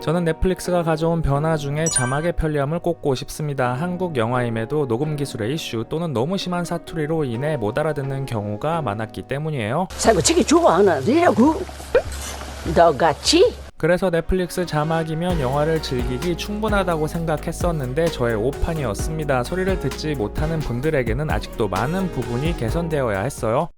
저는 넷플릭스가 가져온 변화 중에 자막의 편리함을 꼽고 싶습니다. 한국 영화임에도 녹음 기술의 이슈 또는 너무 심한 사투리로 인해 못 알아듣는 경우가 많았기 때문이에요. 살고 치기 좋아하느라고 너같이 그래서 넷플릭스 자막이면 영화를 즐기기 충분하다고 생각했었는데 저의 오판이었습니다. 소리를 듣지 못하는 분들에게는 아직도 많은 부분이 개선되어야 했어요.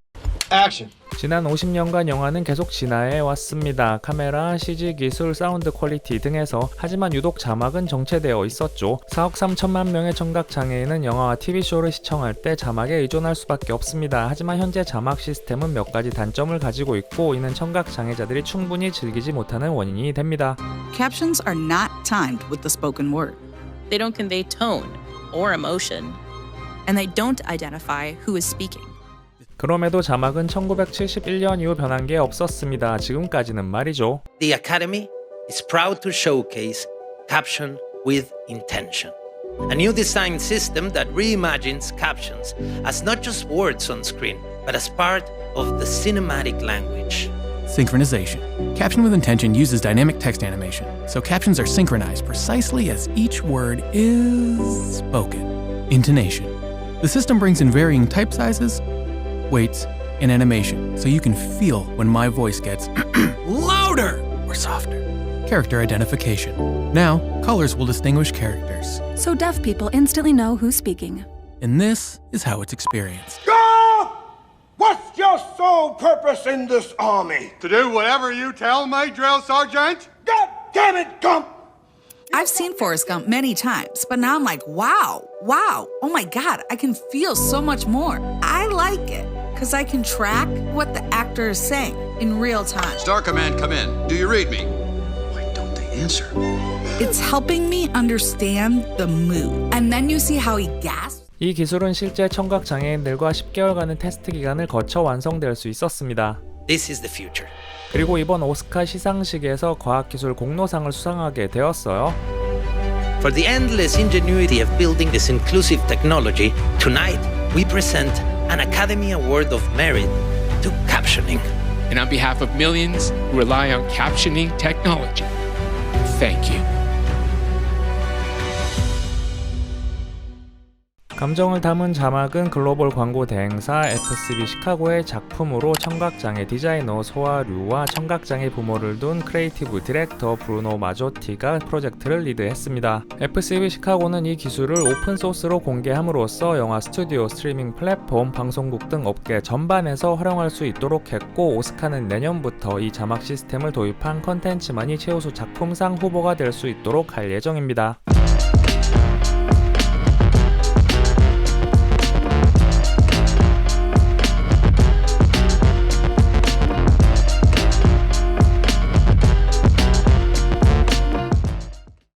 Action. 지난 50년간 영화는 계속 진화해 왔습니다. 카메라, CG 기술, 사운드 퀄리티 등에서 하지만 유독 자막은 정체되어 있었죠. 4억 3천만 명의 청각 장애인은 영화와 TV쇼를 시청할 때 자막에 의존할 수밖에 없습니다. 하지만 현재 자막 시스템은 몇 가지 단점을 가지고 있고 이는 청각 장애자들이 충분히 즐기지 못하는 원인이 됩니다. Captions are not timed with the spoken word, They don't convey tone or emotion. and they don't identify who is speaking. 그럼에도 자막은 1971년 이후 변한 게 없었습니다. 지금까지는 말이죠. The Academy is proud to showcase caption with intention. A new design system that reimagines captions as not just words on screen, but as part of the cinematic language. Synchronization. Caption with Intention uses dynamic text animation, so captions are synchronized precisely as each word is spoken. Intonation. The system brings in varying type sizes, weights, and animation, so you can feel when my voice gets louder or softer. Character identification. Now, colors will distinguish characters, So deaf people instantly know who's speaking. and this is how it's experienced. Go! What's your sole purpose in this army? To do whatever you tell me, drill sergeant? God damn it, Gump! I've seen Forrest Gump many times, but now I'm like, wow, wow, oh my god, I can feel so much more. I like it because I can track what the actor is saying in real time. Star Command, come in. Do you read me? Why don't they answer? It's helping me understand the mood. And then you see how he gasps. 이 기술은 실제 청각 장애인들과 10개월간의 테스트 기간을 거쳐 완성될 수 있었습니다. This is the future. 그리고 이번 오스카 시상식에서 과학기술 공로상을 수상하게 되었어요. For the endless ingenuity of building this inclusive technology, tonight we present an Academy Award of Merit to captioning. And on behalf of millions who rely on captioning technology, thank you. 감정을 담은 자막은 글로벌 광고 대행사 FCB 시카고의 작품으로 청각장애 디자이너 소아류와 청각장애 부모를 둔 크리에이티브 디렉터 브루노 마조티가 프로젝트를 리드했습니다. FCB 시카고는 이 기술을 오픈소스로 공개함으로써 영화 스튜디오, 스트리밍 플랫폼, 방송국 등 업계 전반에서 활용할 수 있도록 했고 오스카는 내년부터 이 자막 시스템을 도입한 컨텐츠만이 최우수 작품상 후보가 될 수 있도록 할 예정입니다.